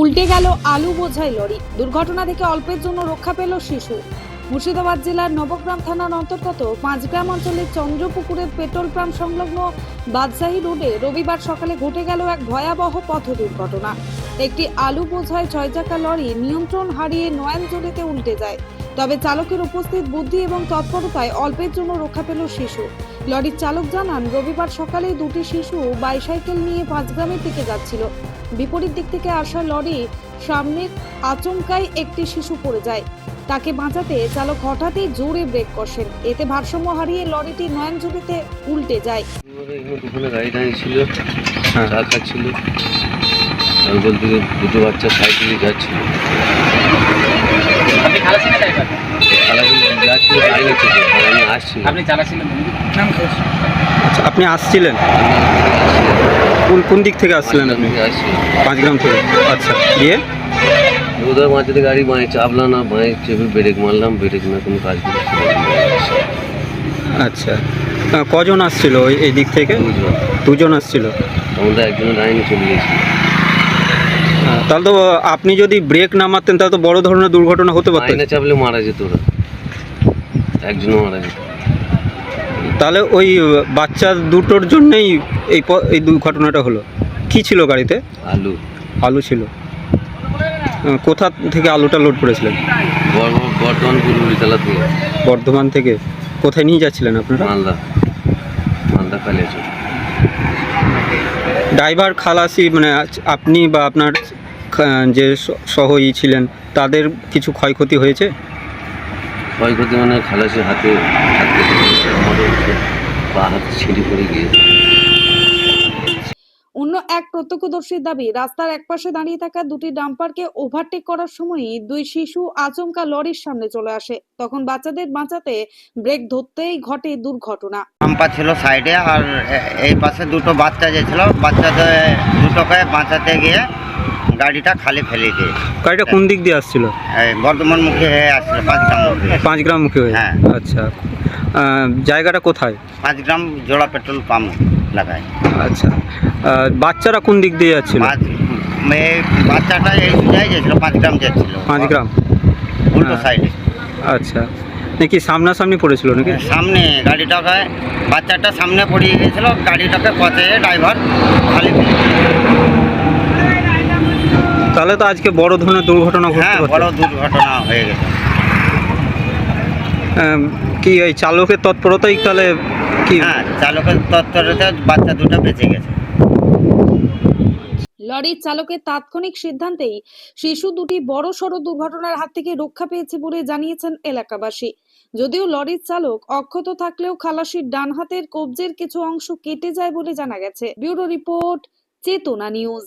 উল্টে গেল আলু বোঝাই লরি। দুর্ঘটনা থেকে অল্পের জন্য রক্ষা পেল শিশু। মুর্শিদাবাদ জেলার নবগ্রাম থানার অন্তর্গত পাঁচগ্রাম অঞ্চলের চন্দ্রপুকুরের পেট্রোল পাম্প সংলগ্ন বাদশাহী রোডে রবিবার সকালে ঘটে গেল এক ভয়াবহ পথ দুর্ঘটনা। একটি আলু বোঝাই ছয় চাকা লরি নিয়ন্ত্রণ হারিয়ে নয়ন নয়নজলিতে উল্টে যায়। তবে চালকের উপস্থিত বুদ্ধি এবং তৎপরতায় অল্পের জন্য রক্ষা পেল শিশু। লরির চালক জানান, রবিবার সকালে দুটি শিশু বাইসাইকেল নিয়ে পাঁচগ্রামের দিকে যাচ্ছিল। বিপরীত দিক থেকে আসা লরি সামনে আচমকায় একটি শিশু পড়ে যায়। তাকে বাঁচাতে চালক হঠাৎই জোরে ব্রেক কষেন। এতে ভারসাম্য হারিয়ে লরিটি নয়নজুলিতে উল্টে যায়। ছিল তারপর থেকে দুটো বাচ্চা সাইকেলে যাচ্ছিল আপনি আচ্ছা আপনি আসছিলেন? কোন কোন দিক থেকে আসছিলেন আপনি? পাঁচগ্রাম থেকে। আচ্ছা দিয়ে? ওদের মাঝে গাড়ি বাঁয়ে চাপলা না বাঁয়ে চেপে ব্রেক মারলাম ব্রেক না কোনো কাজ আচ্ছা। কজন আসছিল এই দিক থেকে? দুজন। আসছিল? আমরা একজনের লাইনে চলে গেছিল তাহলে তো আপনি যদি ব্রেক না মারতেন তাহলে তো বড় ধরনের দুর্ঘটনা হতে পারত। লাইনে চাপলে মারা যেত ওরা। একজনও মারা যেত। তাহলে ওই বাচ্চা দুটোর জন্যই এই এই দুর্ঘটনাটা হলো। কি ছিল গাড়িতে? আলু। আলু ছিল। কোথা থেকে আলুটা লোড করেছিলেন? বর্ধমান থেকে। বর্ধমান থেকে। কোথায় নিয়ে যাচ্ছিলেন আপনারা? মালদা। মালদা কালিয়াচক ড্রাইভার খালাসি মানে আপনি বা আপনার যে সহই ছিলেন তাদের কিছু ক্ষয়ক্ষতি হয়েছে? ক্ষয়ক্ষতি মানে খালাসি হাতে হাত হাতে ছিঁড়ে পড়ে গিয়েছে অন্য এক প্রত্যক্ষদর্শীর দাবি রাস্তার একপাশে দাঁড়িয়ে থাকা দুটি ডাম্পারকে ওভারটেক করার সময়ই দুই শিশু আচমকা লরির সামনে চলে আসে। তখন বাচ্চাদের বাঁচাতে ব্রেক ধরতেই ঘটে দুর্ঘটনা। পাম্পা ছিল সাইডে আর এই পাশে দুটো বাচ্চা যে ছিল বাচ্চাদের দুটোকে বাঁচাতে গিয়ে গাড়িটা খালি ফেলে দিয়ে। গাড়িটা কোন দিক দিয়ে আসছিল? বর্ধমান মুখে হয়ে আসছিল পাঁচগ্রাম মুখী। পাঁচ গ্রাম মুখে হয়ে? হ্যাঁ। আচ্ছা। জায়গাটা কোথায়? পাঁচ গ্রাম জোড়া পেট্রোল পাম্প লাগায়। আচ্ছা। বাচ্চারা কোন দিক দিয়ে যাচ্ছিল? পাঁচ এই বাচ্চাটা এই সুজাই গেছিল পাঁচগ্রাম যাচ্ছিল। পাঁচ গ্রাম উল্টো হ্যাঁ। সাইডে। আচ্ছা। নাকি সামনাসামনি পড়েছিল নাকি? সামনে গাড়িটাকে বাচ্চাটা সামনে পড়িয়ে গেছিল গাড়িটাকে পচে ড্রাইভার খালি। তাহলে তো আজকে বড় ধরনের দুর্ঘটনা হ্যাঁ বড় দুর্ঘটনা হয়ে গেছে। কি এই চালকের তৎপরতাই তাহলে কি? হ্যাঁ চালকের তত্ত্বরতে বাচ্চা দুটো বেঁচে গেছে। লরির চালকের তাৎক্ষণিক সিদ্ধান্তেই শিশু দুটি বড় সড় দুর্ঘটনার হাত থেকে রক্ষা পেয়েছে বলে জানিয়েছেন এলাকাবাসী। যদিও লরির চালক অক্ষত থাকলেও খালাসির ডান হাতের কবজের কিছু অংশ কেটে যায় বলে জানা গেছে। Bureau report Chetana news.